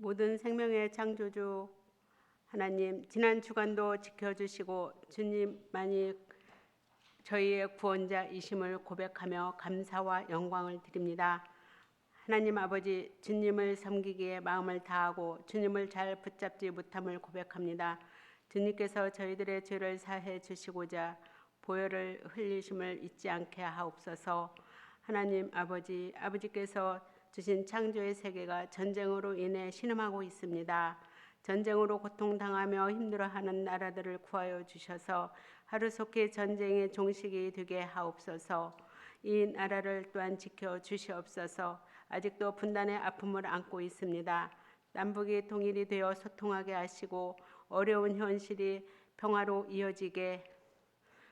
모든 생명의 창조주 하나님 지난 주간도 지켜주시고 주님만이 저희의 구원자이심을 고백하며 감사와 영광을 드립니다. 하나님 아버지 주님을 섬기기에 마음을 다하고 주님을 잘 붙잡지 못함을 고백합니다. 주님께서 저희들의 죄를 사해 주시고자 보혈을 흘리심을 잊지 않게 하옵소서. 하나님 아버지 아버지께서 주신 창조의 세계가 전쟁으로 인해 신음하고 있습니다. 전쟁으로 고통당하며 힘들어하는 나라들을 구하여 주셔서 하루속히 전쟁의 종식이 되게 하옵소서. 이 나라를 또한 지켜 주시옵소서. 아직도 분단의 아픔을 안고 있습니다. 남북이 통일이 되어 소통하게 하시고 어려운 현실이 평화로 이어지게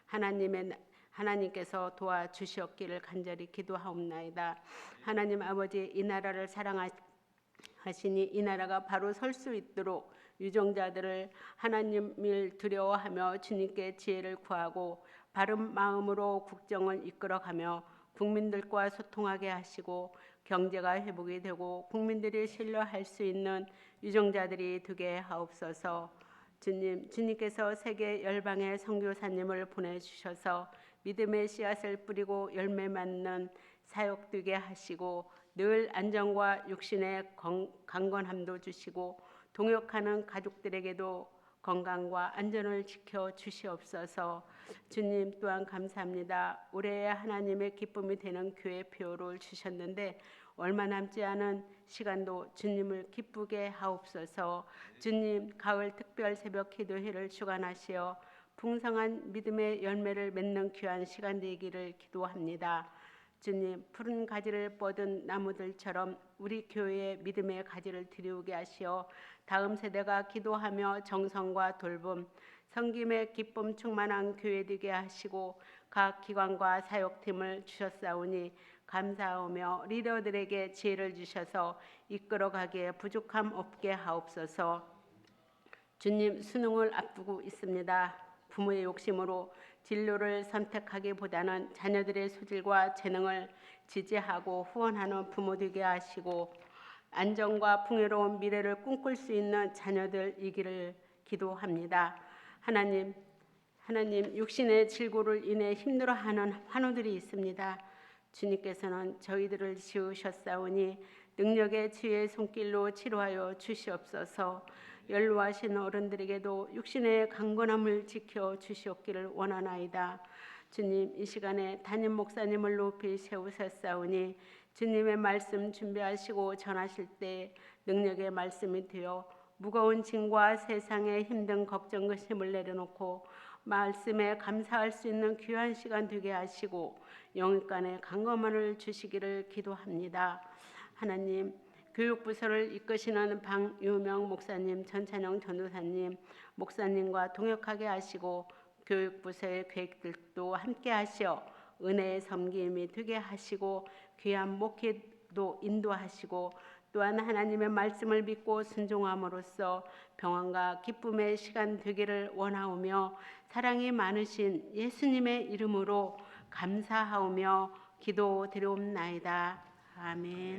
하나님의 하나님께서 도와주시옵기를 간절히 기도하옵나이다. 하나님 아버지 이 나라를 사랑하시니 이 나라가 바로 설 수 있도록 유정자들을 하나님을 두려워하며 주님께 지혜를 구하고 바른 마음으로 국정을 이끌어가며 국민들과 소통하게 하시고 경제가 회복이 되고 국민들이 신뢰할 수 있는 유정자들이 되게 하옵소서. 주님, 주님께서 세계 열방의 선교사님을 보내주셔서 믿음의 씨앗을 뿌리고 열매 맺는 사역 되게 하시고 늘 안정과 육신의 건- 강건함도 주시고 동역하는 가족들에게도 건강과 안전을 지켜 주시옵소서. 주님 또한 감사합니다. 올해 하나님의 기쁨이 되는 교회 표를 주셨는데 얼마 남지 않은 시간도 주님을 기쁘게 하옵소서. 주님 가을 특별 새벽 기도회를 주관하시어 풍성한 믿음의 열매를 맺는 귀한 시간 되기를 기도합니다. 주님 푸른 가지를 뻗은 나무들처럼 우리 교회의 믿음의 가지를 들이우게 하시어 다음 세대가 기도하며 정성과 돌봄 성김의 기쁨 충만한 교회 되게 하시고 각 기관과 사역팀을 주셨사오니 감사하며 리더들에게 지혜를 주셔서 이끌어가기에 부족함 없게 하옵소서. 주님 수능을 앞두고 있습니다. 부모의 욕심으로 진로를 선택하기보다는 자녀들의 소질과 재능을 지지하고 후원하는 부모 되게 하시고 안정과 풍요로운 미래를 꿈꿀 수 있는 자녀들이기를 기도합니다. 하나님, 하나님 육신의 질고를 인해 힘들어하는 환우들이 있습니다. 주님께서는 저희들을 지으셨사오니 능력의 지혜의 손길로 치료하여 주시옵소서. 연로하신 어른들에게도 육신의 강건함을 지켜 주시옵기를 원하나이다. 주님 이 시간에 담임 목사님을 높이 세우셨사오니 주님의 말씀 준비하시고 전하실 때 능력의 말씀이 되어 무거운 짐과 세상의 힘든 걱정 근심을 내려놓고 말씀에 감사할 수 있는 귀한 시간 되게 하시고 영육간의 강건함을 주시기를 기도합니다. 하나님 교육부서를 이끄시는 방유명 목사님, 전찬영 전도사님, 목사님과 동역하게 하시고 교육부서의 계획들도 함께 하시어 은혜의 섬김이 되게 하시고 귀한 목회도 인도하시고 또한 하나님의 말씀을 믿고 순종함으로써 평안과 기쁨의 시간 되기를 원하오며 사랑이 많으신 예수님의 이름으로 감사하오며 기도드리옵나이다. 아멘.